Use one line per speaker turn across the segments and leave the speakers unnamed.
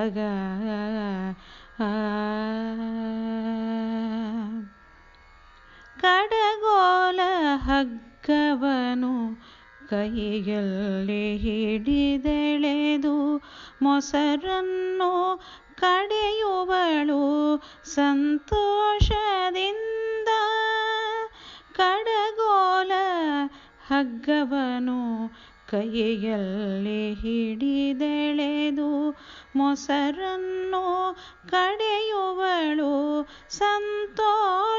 ಆಗ ಕಡಗೋಲ ಹಗ್ಗವನು ಕೈಯಲ್ಲಿ ಹಿಡಿದೆಳೆದು ಮೊಸರನ್ನು ಕಡೆಯುವಳು ಸಂತೋಷದಿಂದ. ಕಡಗೋಲ ಹಗ್ಗವನು ಕೈಯಲ್ಲಿ ಹಿಡಿದೆಳೆದು ಮೊಸರನ್ನು ಕಡೆಯುವಳು ಸಂತೋಷದಿಂದ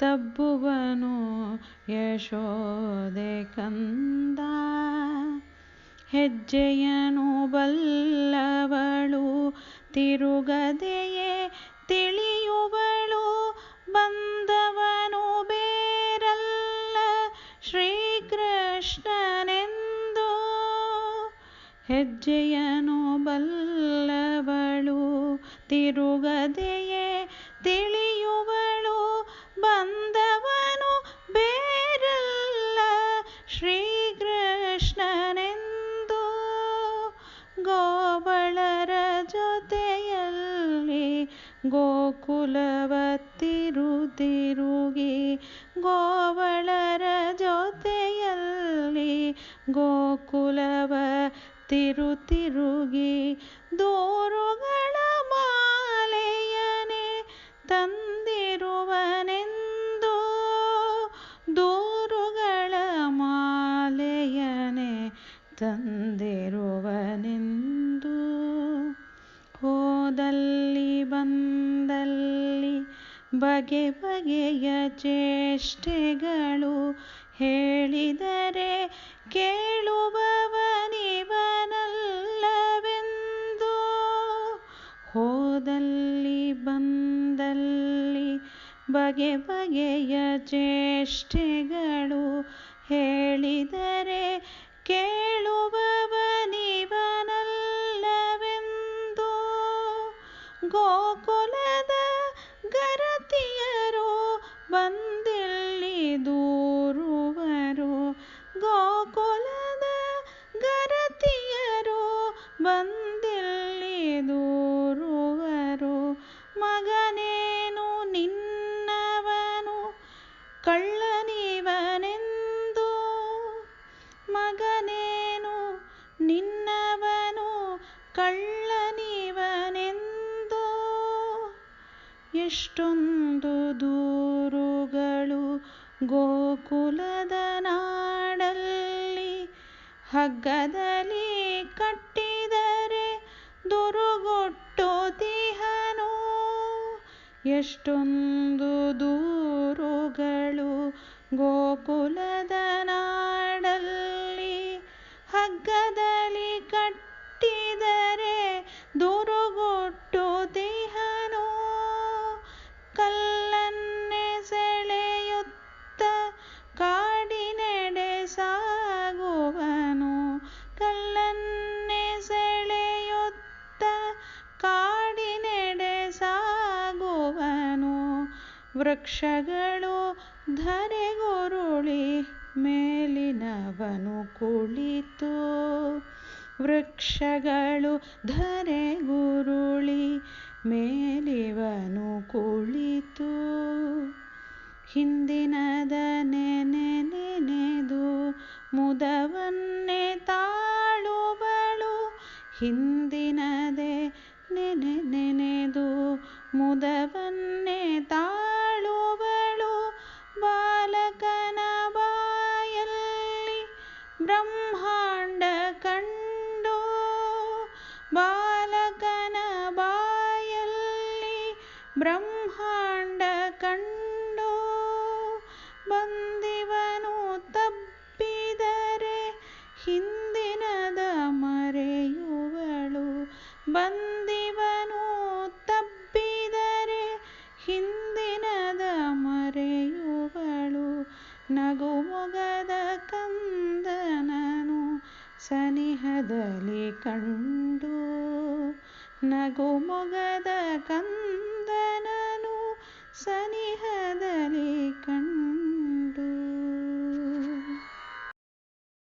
ತಬ್ಬುವನು ಯಶೋದೆ ಕಂದ. ಹೆಜ್ಜೆಯನು ಬಲ್ಲವಳು ತಿರುಗದೆಯೇ ತಿಳಿಯುವಳು ಬಂದವನು ಬೇರಲ್ಲ ಶ್ರೀಕೃಷ್ಣನೆಂದು. ಹೆಜ್ಜೆಯನು ಬಲ್ಲವಳು ತಿರುಗದೆಯೇ ತಿಳಿಯುವಳು ಜೊತೆಯಲ್ಲಿ ಗೋಕುಲವ ತಿರು ತಿರುಗಿ ಗೋವಳರ ಜೊತೆಯಲ್ಲಿ ಗೋಕುಲವ ತಿರು ತಿರುಗಿ ದೂರುಗಳ ಬಗೆ ಬಗೆಯ ಚೇಷ್ಟೆಗಳು ಹೇಳಿದರೆ ಕೇಳುವವನಿವನಲ್ಲವೆಂದು. ಹೋದಲ್ಲಿ ಬಂದಲ್ಲಿ ಬಗೆ ಬಗೆಯ ಚೇಷ್ಟೆಗಳು ಬಂದಿಲ್ಲಿ ಗೋಕುಲದ ನಾಡಲ್ಲಿ ಹಗ್ಗದಲ್ಲಿ ಕಟ್ಟಿದರೆ ದುರುಗೊಟ್ಟುತಿಹನು ಎಷ್ಟೊಂದು ದೂರುಗಳು ಗೋಕುಲದ ನಾಡಲ್ಲಿ ಹಗ್ಗದಲ್ಲಿ ಕಟ್ಟಿದರೆ ವೃಕ್ಷಗಳು ಧರೆಗುರುಳಿ ಮೇಲಿನವನು ಕುಳಿತು. ವೃಕ್ಷಗಳು ಧರೆಗುರುಳಿ ಮೇಲಿವನು ಕುಳಿತು. ಹಿಂದಿನದ ನೆನೆ ನೆನೆದು ಮುದವನ್ನೇ ತಾಳುವಳು. ಹಿಂದಿನದೆ ನೆನೆ ನೆನೆದು ಮುದವನ್ನೇ ತಾಳುವಳು ಬಾಲಕನ ಬಾಯಲ್ಲಿ ಬ್ರಹ್ಮಾಂಡ ಕಂಡು ಬಂದಿವನು ತಬ್ಬಿದರೆ ಹಿಂದಿನದ ಮರೆಯುವಳು. ಬಂದಿವನು ತಬ್ಬಿದರೆ ಹಿಂದಿನದ ಮರೆಯುವಳು. ನಗುಮೊಗದ ಕಂದನನು ಸನಿಹದಲ್ಲಿ ಕಂಡು ನಗು ಮೊಗದ ಕಂದನನು ಸನಿಹದಲ್ಲಿ ಕಣ್ಣ